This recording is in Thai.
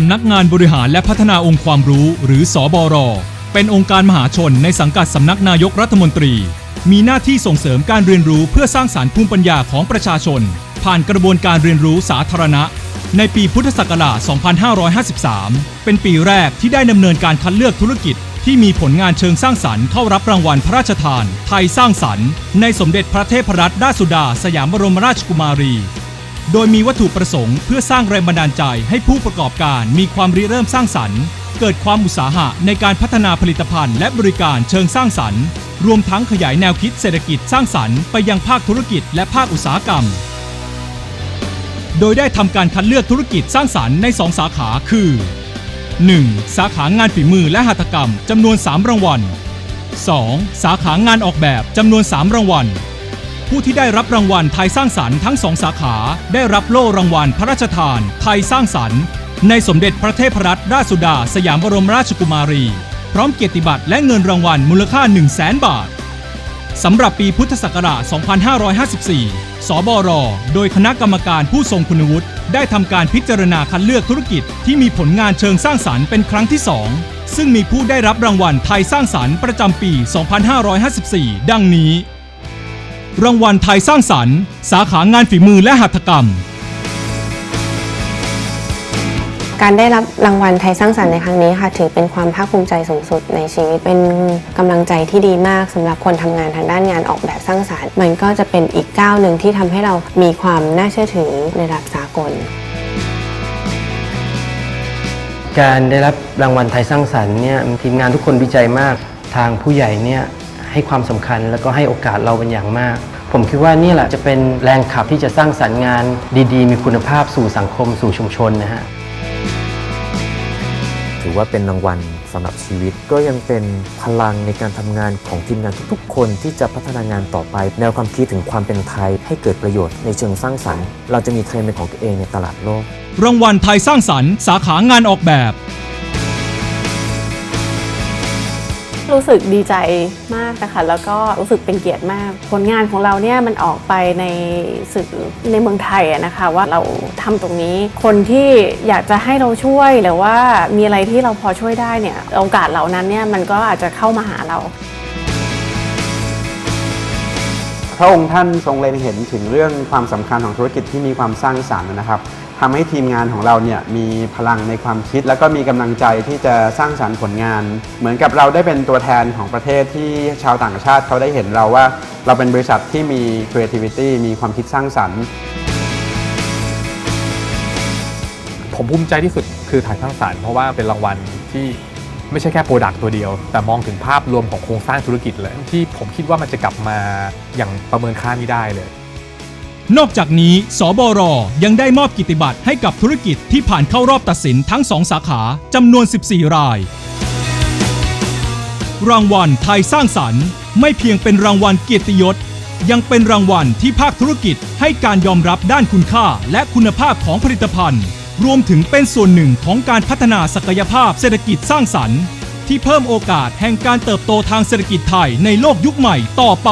สำนักงานบริหารและพัฒนาองค์ความรู้หรือสอบรเป็นองค์การมหาชนในสังกัดสำนักนายกรัฐมนตรี มีหน้าที่ส่งเสริมการเรียนรู้เพื่อสร้างสารรค์ภูมิปัญญาของประชาชน ผ่านกระบวนการเรียนรู้สาธารณะ ในปีพุทธศักราช 2553 เป็นปีแรกที่ได้ดำเนินการคัดเลือกธุรกิจ ที่มีผลงานเชิงสร้างสรรค์เข้ารับรางวัลพระราชทาน ไทยสร้างสรรค์ ในสมเด็จพระเทพรัตนราชสุดา สยามบรมราชกุมารี โดยมีวัตถุประสงค์เพื่อสร้างแรงบันดาลใจให้ผู้ประกอบการมีความริเริ่มสร้างสรรค์ เกิดความอุตสาหะในการพัฒนาผลิตภัณฑ์และบริการเชิงสร้างสรรค์ รวมทั้งขยายแนวคิดเศรษฐกิจสร้างสรรค์ไปยังภาคธุรกิจและภาคอุตสาหกรรม โดยได้ทำการคัดเลือกธุรกิจสร้างสรรค์ใน2สาขาคือ 1. สาขางานฝีมือและหัตถกรรมจำนวน 3 รางวัล 2. สาขางานออกแบบจำนวน 3 รางวัล ผู้ที่ได้รับรางวัลไทยสร้างสรรค์ทั้งสองสาขา ได้รับโล่รางวัลพระราชทาน ไทยสร้างสรรค์ ในสมเด็จพระเทพรัตนราชสุดา สยามบรมราชกุมารี พร้อมเกียรติบัตรและเงินรางวัลมูลค่า 1 0 0 0 0แสนบาทสำหรับปีพุทธศักราช 2554 สบร โดยคณะกรรมการผู้ทรงคุณวุฒิได้ทำการพิจารณาคัดเลือกธุรกิจที่มีผลงานเชิงสร้างสรรค์เป็นครั้งที่ 2 ซึ่งมีผู้ได้รับรางวัลไทยสร้างสรรค์ประจำปี 2554 ดังนี้ รางวัลไทยสร้างสรรค์ สาขางานฝีมือและหัตถกรรม การได้รับรางวัลไทยสร้างสรรค์ในครั้งนี้ค่ะ ถือเป็นความภาคภูมิใจสูงสุดในชีวิตเป็นกำลังใจที่ดีมากสำหรับคนทำงานทางด้านงานออกแบบสร้างสรรค์ มันก็จะเป็นอีกก้าวหนึ่งที่ทำให้เรามีความน่าเชื่อถือในระดับสากล การได้รับรางวัลไทยสร้างสรรค์เนี่ยทีมงานทุกคนวิจัยมากทางผู้ใหญ่เนี่ย ให้ความสำคัญ แล้วก็ให้โอกาสเราเป็นอย่างมาก ผมคิดว่านี่แหละจะเป็นแรงขับที่จะสร้างสรรค์งานดีๆ มีคุณภาพสู่สังคมสู่ชุมชนนะฮะถือว่าเป็นรางวัลสำหรับชีวิต ก็ยังเป็นพลังในการทำงานของทีมงานทุกๆ คนที่จะพัฒนางานต่อไป แนวความคิดถึงความเป็นไทยให้เกิดประโยชน์ในเชิงสร้างสรรค์ เราจะมีเทรนด์เป็นของตัวเองในตลาดโลก รางวัลไทยสร้างสรรค์ สาขางานออกแบบ รู้สึกดีใจมากนะคะแล้วก็รู้สึกเป็นเกียรติมาก ผลงานของเราเนี่ยมันออกไปในสื่อในเมืองไทยนะคะว่าเราทำตรงนี้คนที่อยากจะให้เราช่วยหรือว่ามีอะไรที่เราพอช่วยได้เนี่ยโอกาสเหล่านั้นเนี่ยมันก็อาจจะเข้ามาหาเราพระองค์ท่านทรงเล็งเห็นถึงเรื่องความสำคัญของธุรกิจที่มีความสร้างสรรค์นะครับ ทำให้ทีมงานของเราเนี่ยมีพลังในความคิด แล้วก็มีกำลังใจที่จะสร้างสรรค์ผลงาน เหมือนกับเราได้เป็นตัวแทนของประเทศที่ชาวต่างชาติเขาได้เห็นเราว่า เราเป็นบริษัทที่มี creativity มีความคิดสร้างสรรค์ ผมภูมิใจที่สุดคือถ่ายสร้างสรรค์เพราะว่าเป็นรางวัลที่ไม่ใช่แค่โปรดักต์ตัวเดียว แต่มองถึงภาพรวมของโครงสร้างธุรกิจเลยที่ผมคิดว่ามันจะกลับมาอย่างประเมินค่าไม่ได้เลย นอกจากนี้ สบร ยังได้มอบกิตติบัตรให้กับธุรกิจที่ผ่านเข้ารอบตัดสินทั้ง 2 สาขาจำนวน 14 ราย รางวัลไทยสร้างสรรค์ ไม่เพียงเป็นรางวัลเกียรติยศ ยังเป็นรางวัลที่ภาคธุรกิจให้การยอมรับด้านคุณค่า และคุณภาพของผลิตภัณฑ์ รวมถึงเป็นส่วนหนึ่งของการพัฒนาศักยภาพเศรษฐกิจสร้างสรรค์ ที่เพิ่มโอกาสแห่งการเติบโตทางเศรษฐกิจไทยในโลกยุคใหม่ต่อไป